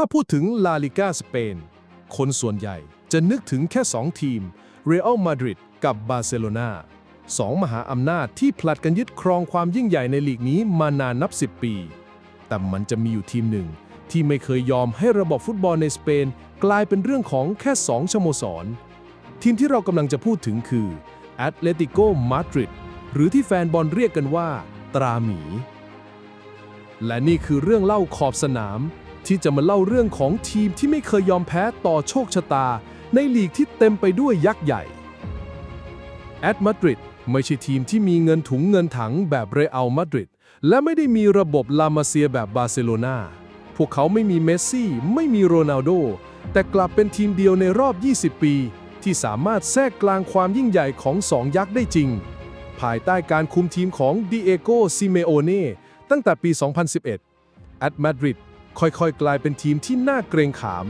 ถ้าพูดถึงลาลิกาสเปน คนส่วนใหญ่จะนึกถึงแค่ 2 ทีม เรอัลมาดริดกับบาร์เซโลนาสองมหาอำนาจที่ผลัดกันยึดครองความยิ่งใหญ่ในลีกนี้มานานนับ 10 ปี แต่มันจะมีอยู่ทีมหนึ่ง ที่ไม่เคยยอมให้ระบบฟุตบอลในสเปน กลายเป็นเรื่องของแค่2สโมสร ทีมที่เรากำลังจะพูดถึงคือแอตเลติโกมาดริดหรือที่แฟนบอลเรียกกันว่า ตราหมี และนี่คือเรื่องเล่าขอบสนาม ที่จะมาเล่าเรื่องของทีมที่ไม่เคยยอมแพ้ต่อโชคชะตา ในลีกที่เต็มไปด้วยยักษ์ใหญ่แอตมาดริดไม่ใช่ทีมที่มีเงินถุงเงินถังแบบเรอัลมาดริดและไม่ได้มีระบบลามาเซียแบบบาร์เซโลนาพวกเขาไม่มีเมสซี่ ไม่มีโรนัลโด แต่กลับเป็นทีมเดียวในรอบ 20 ปี ที่สามารถแทรกกลางความยิ่งใหญ่ของสองยักษ์ได้จริง ภายใต้การคุมทีมของดิเอโกซิเมโอเน่ตั้งแต่ปี 2011แอตมาดริด ค่อยๆ กลายเป็นทีมที่น่าเกรงขาม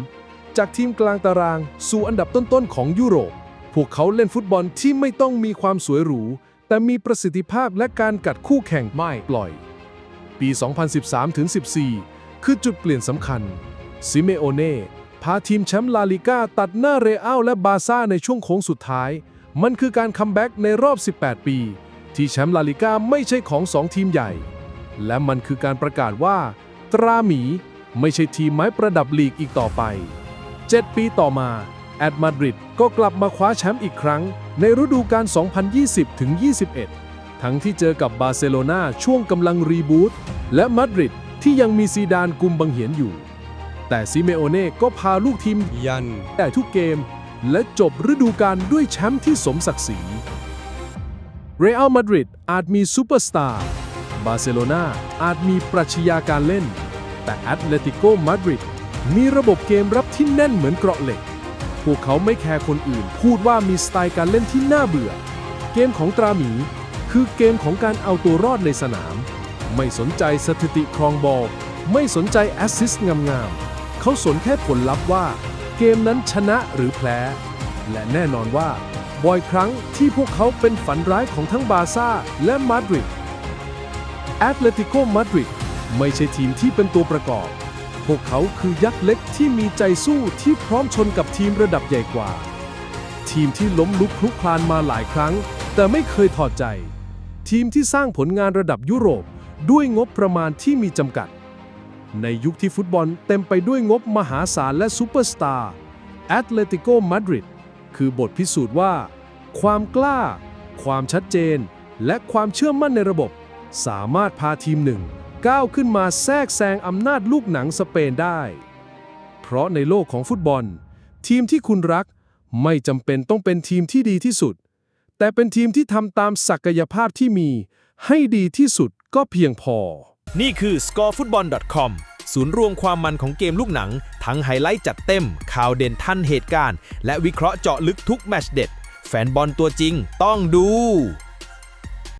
จากทีมกลางตารางสู่อันดับต้นๆ ของยุโรป พวกเขาเล่นฟุตบอลที่ไม่ต้องมีความสวยหรู แต่มีประสิทธิภาพและการกัดคู่แข่งไม่ปล่อย ปี 2013-14 คือจุดเปลี่ยนสำคัญ ซิเมโอเน่พาทีมแชมป์ลาลิก้าตัดหน้าเรอัลและบาร์ซ่าในช่วงโค้งสุดท้าย มันคือการคัมแบ็กในรอบ 18 ปี ที่แชมป์ลาลิก้าไม่ใช่ของสองทีมใหญ่ และมันคือการประกาศว่า ตราหมี ไม่ใช่ทีมไม้ประดับลีกอีกต่อไป 7 ปีต่อมา แอตมาดริดก็กลับมาคว้าแชมป์อีกครั้ง ในฤดูกาล 2020-21 ทั้งที่เจอกับบาร์เซโลนาช่วงกำลังรีบูตและมาดริดที่ยังมีซีดานกุมบังเหียนอยู่ แต่ซิเมโอเน่ก็พาลูกทีมยันได้ทุกเกม และจบฤดูกาลด้วยแชมป์ที่สมศักดิ์ศรี เรอัลมาดริดอาจมีซูเปอร์สตาร์ บาร์เซโลนาอาจมีปรัชญาการเล่น แต่แอตเลติโกมาดริดมีระบบเกมรับที่แน่นเหมือนเกราะเหล็ก พวกเขาไม่แคร์คนอื่น พูดว่ามีสไตล์การเล่นที่น่าเบื่อ เกมของตราหมี คือเกมของการเอาตัวรอดในสนาม ไม่สนใจสถิติครองบอล ไม่สนใจแอสซิสต์งามๆ เขาสนแค่ผลลัพธ์ว่า เกมนั้นชนะหรือแพ้ และแน่นอนว่าบ่อยครั้งที่พวกเขาเป็นฝันร้ายของทั้งบาร์ซ่าและมาดริดแอตเลติโกมาดริด ไม่ใช่ทีมที่เป็นตัวประกอบ พวกเขาคือยักษ์เล็กที่มีใจสู้ที่พร้อมชนกับทีมระดับใหญ่กว่า ทีมที่ล้มลุกคลุกคลานมาหลายครั้ง แต่ไม่เคยถอดใจ ทีมที่สร้างผลงานระดับยุโรปด้วยงบประมาณที่มีจำกัด ในยุคที่ฟุตบอลเต็มไปด้วยงบมหาศาลและซูเปอร์สตาร์แอตเลติโกมาดริดคือบทพิสูจน์ว่า ความกล้า ความชัดเจน และความเชื่อมั่นในระบบ สามารถพาทีมหนึ่ง ก้าวขึ้นมาแทรกแซงอำนาจลูกหนังสเปนได้ เพราะในโลกของฟุตบอล ทีมที่คุณรักไม่จำเป็นต้องเป็นทีมที่ดีที่สุด แต่เป็นทีมที่ทำตามศักยภาพที่มี ให้ดีที่สุดก็เพียงพอ นี่คือ scorefootball.com ศูนย์รวมความมันของเกมลูกหนัง ทั้งไฮไลท์จัดเต็ม ข่าวเด่นทันเหตุการณ์ และวิเคราะห์เจาะลึกทุกแมชเด็ด แฟนบอลตัวจริงต้องดู